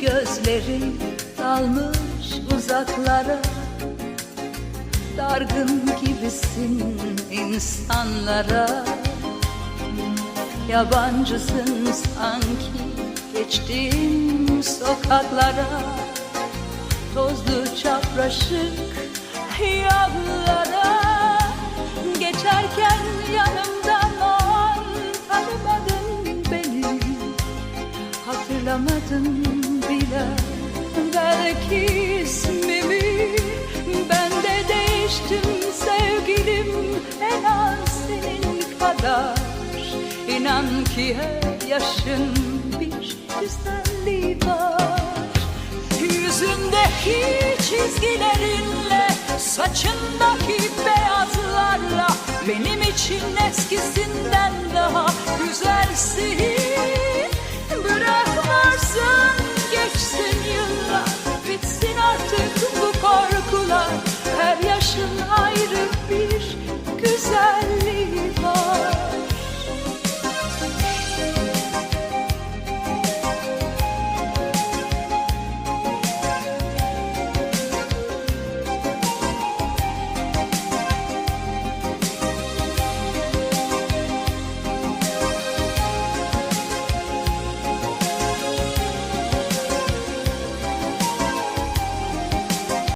Gözleri dalmış uzaklara. Dargın gibisin insanlara. Yabancısın sanki geçtiğim sokaklara. Tozlu çapraşık yollara Hatırlamadın bile. Belki ismimi Ben de değiştim sevgilim. En az senin kadar. İnan ki her yaşın bir güzelliği var. Yüzündeki çizgilerinle Saçındaki beyazlarla Benim için eskisinden daha güzelsin